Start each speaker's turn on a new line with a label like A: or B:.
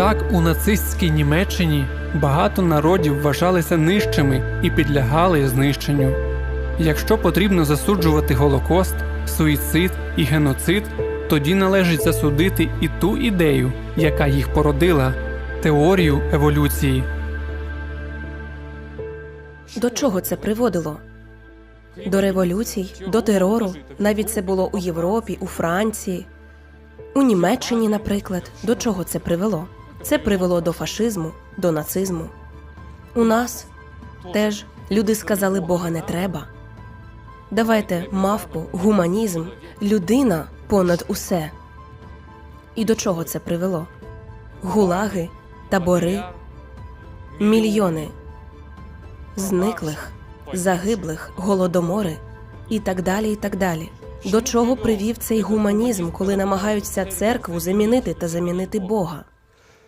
A: Так, у нацистській Німеччині багато народів вважалися нижчими і підлягали знищенню. Якщо потрібно засуджувати Голокост, суїцид і геноцид, тоді належить засудити і ту ідею, яка їх породила теорію еволюції.
B: До чого це приводило? До революцій, до терору. Навіть це було у Європі, у Франції, у Німеччині, наприклад. До чого це привело? Це привело до фашизму, до нацизму. У нас теж люди сказали, Бога не треба. Давайте мавпу, гуманізм, людина понад усе. І до чого це привело? Гулаги, табори, мільйони зниклих, загиблих, голодомори і так далі. і так далі. До чого привів цей гуманізм, коли намагаються церкву замінити та замінити Бога?